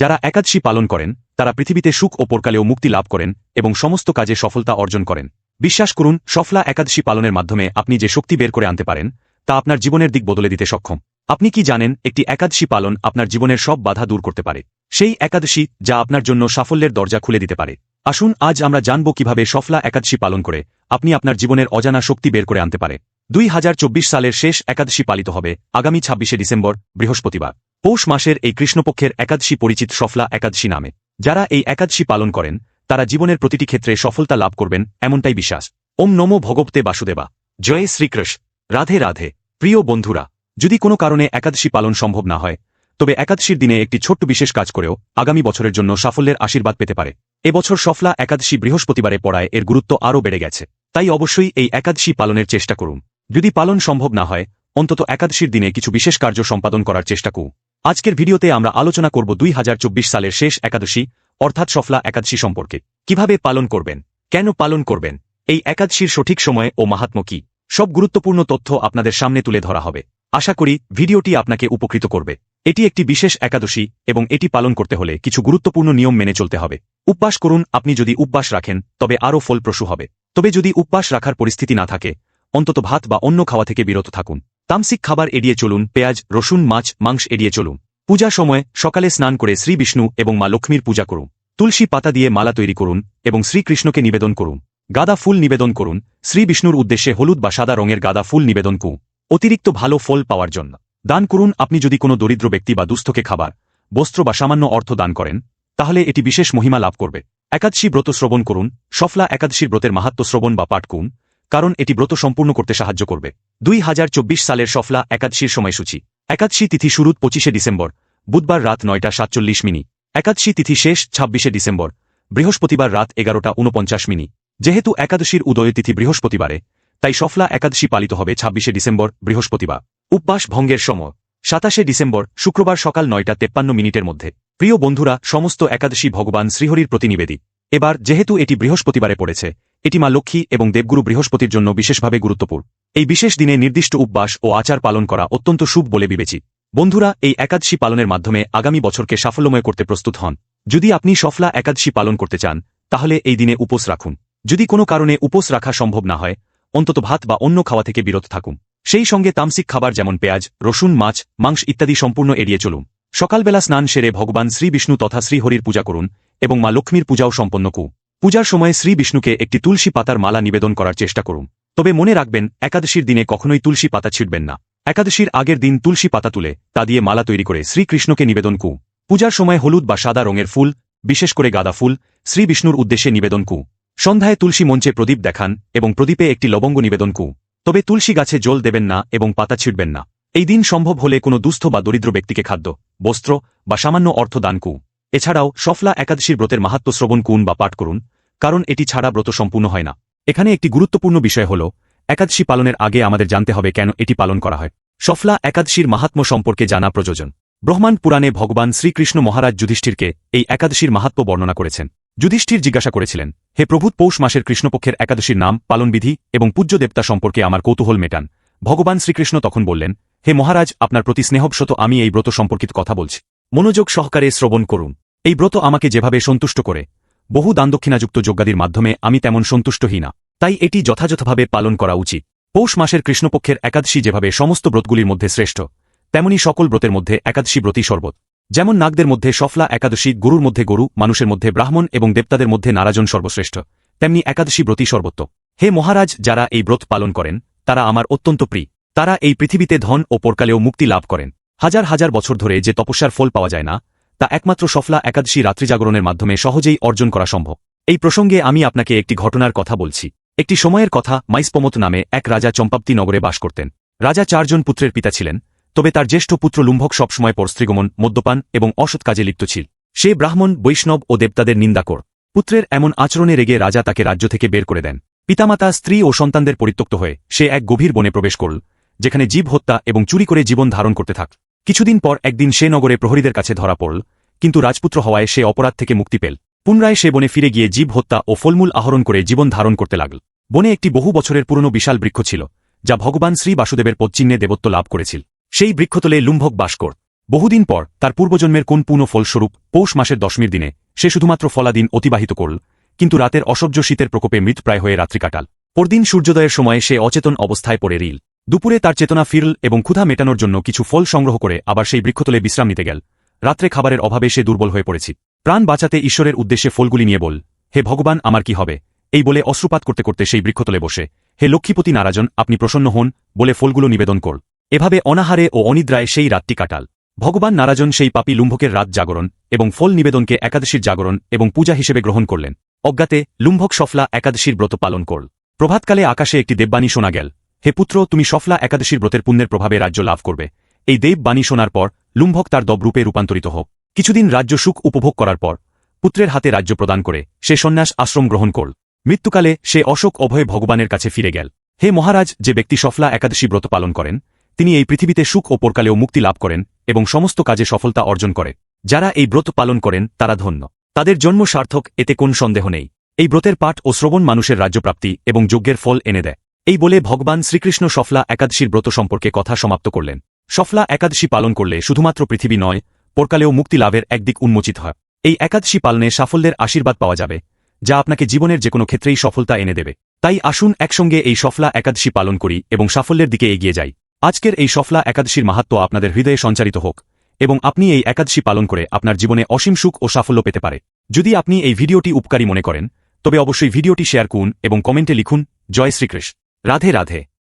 যারা একাদশী পালন করেন, তারা পৃথিবীতে সুখ ও পরকালেও মুক্তি লাভ করেন এবং সমস্ত কাজে সফলতা অর্জন করেন। বিশ্বাস করুন, সফলা একাদশী পালনের মাধ্যমে আপনি যে শক্তি বের করে আনতে পারেন, তা আপনার জীবনের দিক বদলে দিতে সক্ষম। আপনি কি জানেন, একটি একাদশী পালন আপনার জীবনের সব বাধা দূর করতে পারে। সেই একাদশী যা আপনার জন্য সাফল্যের দরজা খুলে দিতে পারে। আসুন, আজ আমরা জানব কীভাবে সফলা একাদশী পালন করে আপনি আপনার জীবনের অজানা শক্তি বের করে আনতে পারে। দুই হাজার চব্বিশ সালের শেষ একাদশী পালিত হবে আগামী ছাব্বিশে ডিসেম্বর, বৃহস্পতিবার। পৌষ মাসের এই কৃষ্ণপক্ষের একাদশী পরিচিত সফলা একাদশী নামে। যারা এই একাদশী পালন করেন, তারা জীবনের প্রতিটি ক্ষেত্রে সফলতা লাভ করবেন এমনটাই বিশ্বাস। ওম নমো ভগবতে বাসুদেবা। জয় শ্রীকৃষ্ণ। রাধে রাধে। প্রিয় বন্ধুরা, যদি কোনো কারণে একাদশী পালন সম্ভব না হয়, তবে একাদশীর দিনে একটি ছোট্ট বিশেষ কাজ করেও আগামী বছরের জন্য সাফল্যের আশীর্বাদ পেতে পারে। এবছর সফলা একাদশী বৃহস্পতিবারে পড়ায় এর গুরুত্ব আরও বেড়ে গেছে। তাই অবশ্যই এই একাদশী পালনের চেষ্টা করুন। যদি পালন সম্ভব না হয়, অন্তত একাদশীর দিনে কিছু বিশেষ কার্য সম্পাদন করার চেষ্টা করুন। আজকের ভিডিওতে আমরা আলোচনা করব দুই হাজার চব্বিশ সালের শেষ একাদশী, অর্থাৎ সফলা একাদশী সম্পর্কে। কীভাবে পালন করবেন? কেন পালন করবেন? এই একাদশীর সঠিক সময় ও মাহাত্ম কি? সব গুরুত্বপূর্ণ তথ্য আপনাদের সামনে তুলে ধরা হবে। আশা করি ভিডিওটি আপনাকে উপকৃত করবে। এটি একটি বিশেষ একাদশী এবং এটি পালন করতে হলে কিছু গুরুত্বপূর্ণ নিয়ম মেনে চলতে হবে। উপবাস করুন, আপনি যদি উপবাস রাখেন, তবে আরও ফলপ্রসূ হবে। তবে যদি উপবাস রাখার পরিস্থিতি না থাকে অন্তত ভাত বা অন্য খাওয়া থেকে বিরত থাকুন। তামসিক খাবার এড়িয়ে চলুন, পেঁয়াজ, রসুন, মাছ, মাংস এড়িয়ে চলুন। পূজা সময় সকালে স্নান করে শ্রী বিষ্ণু এবং মা লক্ষ্মীর পূজা করুন। তুলসী পাতা দিয়ে মালা তৈরি করুন এবং শ্রীকৃষ্ণকে নিবেদন করুন। গাদা ফুল নিবেদন করুন। শ্রী বিষ্ণুর উদ্দেশ্যে হলুদ বা সাদা রঙের গাদা ফুল নিবেদন কু। অতিরিক্ত ভালো ফল পাওয়ার জন্য। দান করুন আপনি যদি কোনো দরিদ্র ব্যক্তি বা দুস্থকে খাবার, বস্ত্র বা সামান্য অর্থ দান করেন, তাহলে এটি বিশেষ মহিমা লাভ করবে। একাদশী ব্রত শ্রবণ করুন। সফলা একাদশীর ব্রতের মাহাত্ম শ্রবণ বা পাঠ কারণ এটি ব্রত সম্পূর্ণ করতে সাহায্য করবে। দুই হাজার চব্বিশ সালের সফলা একাদশীর সময়সূচি। একাদশী তিথি শুরু পঁচিশে ডিসেম্বর, বুধবার রাত নয়টা সাতচল্লিশ মিনি। একাদশী তিথি শেষ ছাব্বিশে ডিসেম্বর, বৃহস্পতিবার রাত এগারোটা উনপঞ্চাশ মিনি। যেহেতু একাদশীর উদয় তিথি বৃহস্পতিবারে, তাই সফলা একাদশী পালিত হবে ছাব্বিশে ডিসেম্বর, বৃহস্পতিবার। উপবাস ভঙ্গের সময়, সাতাশে ডিসেম্বর, শুক্রবার সকাল নয়টা তেপ্পান্ন মিনিটের মধ্যে। প্রিয় বন্ধুরা, সমস্ত একাদশী ভগবান শ্রীহরির প্রতি নিবেদী এবার, যেহেতু এটি বৃহস্পতিবারে পড়েছে এটি মা লক্ষ্মী এবং দেবগুরু বৃহস্পতির জন্য বিশেষভাবে গুরুত্বপূর্ণ। এই বিশেষ দিনে নির্দিষ্ট উপবাস ও আচার পালন করা অত্যন্ত শুভ বলে বিবেচিত বন্ধুরা, এই একাদশী পালনের মাধ্যমে আগামী বছরকে সাফল্যময় করতে প্রস্তুত হন। যদি আপনি সফলা একাদশী পালন করতে চান, তাহলে এই দিনে উপোস রাখুন। যদি কোনো কারণে উপোস রাখা সম্ভব না হয়, অন্তত ভাত বা অন্য খাওয়া থেকে বিরত থাকুন। সেই সঙ্গে তামসিক খাবার যেমন পেঁয়াজ, রসুন, মাছ, মাংস ইত্যাদি সম্পূর্ণ এড়িয়ে চলুন। সকালবেলা স্নান সেরে ভগবান শ্রী বিষ্ণু তথা শ্রীহরির পূজা করুন এবং মা লক্ষ্মীর পূজাও সম্পন্ন কু পূজার সময় শ্রী বিষ্ণুকে একটি তুলসী পাতার মালা নিবেদন করার চেষ্টা করুন। তবে মনে রাখবেন, একাদশীর দিনে কখনোই তুলসী পাতা ছিটবেন না। একাদশীর আগের দিন তুলসী পাতা তুলে তা দিয়ে মালা তৈরি করে শ্রীকৃষ্ণকে নিবেদন কু। পূজার সময় হলুদ বা সাদা রঙের ফুল, বিশেষ করে গাঁদা ফুল শ্রী বিষ্ণুর উদ্দেশ্যে নিবেদন কু। সন্ধ্যায় তুলসী মঞ্চে প্রদীপ দেখান এবং প্রদীপে একটি লবঙ্গ নিবেদন কু। তবে তুলসী গাছে জল দেবেন না এবং পাতা ছিটবেন না। এই দিন সম্ভব হলে কোনো দুস্থ বা দরিদ্র ব্যক্তিকে খাদ্য, বস্ত্র বা সামান্য অর্থ দান কু। এছাড়াও, সফলা একাদশীর ব্রতের মাহাত্ম শ্রবণ কুন বা পাঠ করুন, কারণ এটি ছাড়া ব্রত সম্পূর্ণ হয় না। এখানে একটি গুরুত্বপূর্ণ বিষয় হল, একাদশী পালনের আগে আমাদের জানতে হবে কেন এটি পালন করা হয়। সফলা একাদশীর মাহাত্ম সম্পর্কে জানা প্রয়োজন। ব্রহ্মাণ্ড পুরাণে ভগবান শ্রীকৃষ্ণ মহারাজ যুধিষ্ঠিরকে এই একাদশীর মাহাত্ম বর্ণনা করেছেন। যুধিষ্ঠির জিজ্ঞাসা করেছিলেন, হে প্রভূত পৌষ মাসের কৃষ্ণপক্ষের একাদশীর নাম, পালনবিধি এবং পূজ্য দেবতা সম্পর্কে আমার কৌতূহল মেটান। ভগবান শ্রীকৃষ্ণ তখন বললেন, হে মহারাজ, আপনার প্রতি স্নেহবশত আমি এই ব্রত সম্পর্কিত কথা বলছি। মনোযোগ সহকারে শ্রবণ করুন। এই ব্রত আমাকে যেভাবে সন্তুষ্ট করে, বহু দানদক্ষিণাযুক্ত যোগ্যাদির মাধ্যমে আমি তেমন সন্তুষ্টহী না তাই এটি যথাযথভাবে পালন করা উচিত। পৌষ মাসের কৃষ্ণপক্ষের একাদশী যেভাবে সমস্ত ব্রতগুলির মধ্যে শ্রেষ্ঠ, তেমনি সকল ব্রতের মধ্যে একাদশী ব্রতই সর্বত। যেমন নাগদের মধ্যে সফলা একাদশী, গুরুর মধ্যে গরু, মানুষের মধ্যে ব্রাহ্মণ এবং দেবতাদের মধ্যে নারাজন সর্বশ্রেষ্ঠ, তেমনি একাদশী ব্রতী সর্বত্র হে মহারাজ, যারা এই ব্রত পালন করেন, তারা আমার অত্যন্ত প্রিয়। তারা এই পৃথিবীতে ধন ও পরকালেও মুক্তি লাভ করেন। হাজার হাজার বছর ধরে যে তপস্যার ফল পাওয়া যায় না, তা একমাত্র সফলা একাদশী রাত্রিজাগরণের মাধ্যমে সহজেই অর্জন করা সম্ভব। এই প্রসঙ্গে আমি আপনাকে একটি ঘটনার কথা বলছি। একটি সময়ের কথা মাইসপমত নামে এক রাজা চম্পাপ্তি নগরে বাস করতেন। রাজা চারজন পুত্রের পিতা ছিলেন, তবে তার জ্যেষ্ঠ পুত্র লুম্ভক সবসময় পরস্ত্রীগমন মদ্যপান এবং অসৎ কাজে লিপ্ত ছিল। সে ব্রাহ্মণ, বৈষ্ণব ও দেবতাদের নিন্দা কর। পুত্রের এমন আচরণে রেগে রাজা তাকে রাজ্য থেকে বের করে দেন। পিতামাতা, স্ত্রী ও সন্তানদের পরিত্যক্ত হয়ে সে এক গভীর বনে প্রবেশ করল, যেখানে জীব হত্যা এবং চুরি করে জীবন ধারণ করতে থাক। কিছুদিন পর একদিন সে নগরে প্রহরীদের কাছে ধরা পড়ল, কিন্তু রাজপুত্র হওয়ায় সে অপরাধ থেকে মুক্তি পেল। পুনরায় সে বনে ফিরে গিয়ে জীব হত্যা ও ফলমূল আহরণ করে জীবন ধারণ করতে লাগল। বনে একটি বহু বছরের পুরনো বিশাল বৃক্ষ ছিল, যা ভগবান শ্রী বাসুদেবের পদচিহ্নে দেবত্ব লাভ করেছিল। সেই বৃক্ষতলে লুম্ভক বাস কর। বহুদিন পর তার পূর্বজন্মের কোন পূর্ণ ফলস্বরূপ পৌষ মাসের দশমীর দিনে সে শুধুমাত্র ফলাদিন অতিবাহিত করল, কিন্তু রাতের অসহ্য শীতের প্রকোপে মৃতপ্রায় হয়ে রাত্রি কাটাল। পরদিন সূর্যোদয়ের সময় সে অচেতন অবস্থায় পড়ে রিল দুপুরে তার চেতনা ফিরল এবং ক্ষুধা মেটানোর জন্য কিছু ফল সংগ্রহ করে আবার সেই বৃক্ষতলে বিশ্রাম নিতে গেল। রাত্রে খাবারের অভাবে সে দুর্বল হয়ে পড়েছি। প্রাণ বাঁচাতে ঈশ্বরের উদ্দেশ্যে ফলগুলি নিয়ে বল, হে ভগবান, আমার কি হবে? এই বলে অশ্রুপাত করতে করতে সেই বৃক্ষতলে বসে, হে লক্ষ্মীপতি নারাজন, আপনি প্রসন্ন হন, বলে ফলগুলো নিবেদন কর। এভাবে অনাহারে ও অনিদ্রায় সেই রাতটি কাটাল। ভগবান নারাজন সেই পাপী লুম্ভকের রাত জাগরণ এবং ফল নিবেদনকে একাদশীর জাগরণ এবং পূজা হিসেবে গ্রহণ করলেন। অজ্ঞাতে লুম্ভক সফলা একাদশীর ব্রত পালন করল। প্রভাতকালে আকাশে একটি দেববাণী শোনা গেল হে পুত্র, তুমি সফলা একাদশীর ব্রতের পুণ্যের প্রভাবে রাজ্য লাভ করবে। এই দেব বাণী শোনার পর লুম্ভক তার দবরূপে রূপান্তরিত হোক। কিছুদিন রাজ্য সুখ উপভোগ করার পর পুত্রের হাতে রাজ্য প্রদান করে সে সন্ন্যাস আশ্রম গ্রহণ করল। মৃত্যুকালে সে অশোক অভয়ে ভগবানের কাছে ফিরে গেল। হে মহারাজ, যে ব্যক্তি সফলা একাদশী ব্রত পালন করেন, তিনি এই পৃথিবীতে সুখ ও পরকালেও মুক্তি লাভ করেন এবং সমস্ত কাজে সফলতা অর্জন করে। যারা এই ব্রত পালন করেন, তারা ধন্য। তাদের জন্ম সার্থক, এতে কোন সন্দেহ নেই। এই ব্রতের পাঠ ও শ্রবণ মানুষের রাজ্যপ্রাপ্তি এবং যজ্ঞের ফল এনে দেয়। এই বলে ভগবান শ্রীকৃষ্ণ সফলা একাদশীর ব্রত সম্পর্কে কথা সমাপ্ত করলেন। সফলা একাদশী পালন করলে শুধুমাত্র পৃথিবী নয়, পরকালেও মুক্তি লাভের একদিক উন্মোচিত হয়। এই একাদশী পালনে সাফল্যের আশীর্বাদ পাওয়া যাবে, যা আপনাকে জীবনের যে কোনো ক্ষেত্রেই সফলতা এনে দেবে। তাই আসুন একসঙ্গে এই সফলা একাদশী পালন করি এবং সাফল্যের দিকে এগিয়ে যাই। আজকের এই সফলা একাদশীর মাহাত্ম আপনাদের হৃদয়ে সঞ্চারিত হোক এবং আপনি এই একাদশী পালন করে আপনার জীবনে অসীম সুখ ও সাফল্য পেতে পারে। যদি আপনি এই ভিডিওটি উপকারী মনে করেন, তবে অবশ্যই ভিডিওটি শেয়ার করুন এবং কমেন্টে লিখুন, জয় শ্রীকৃষ্ণ। রাধে রাধে।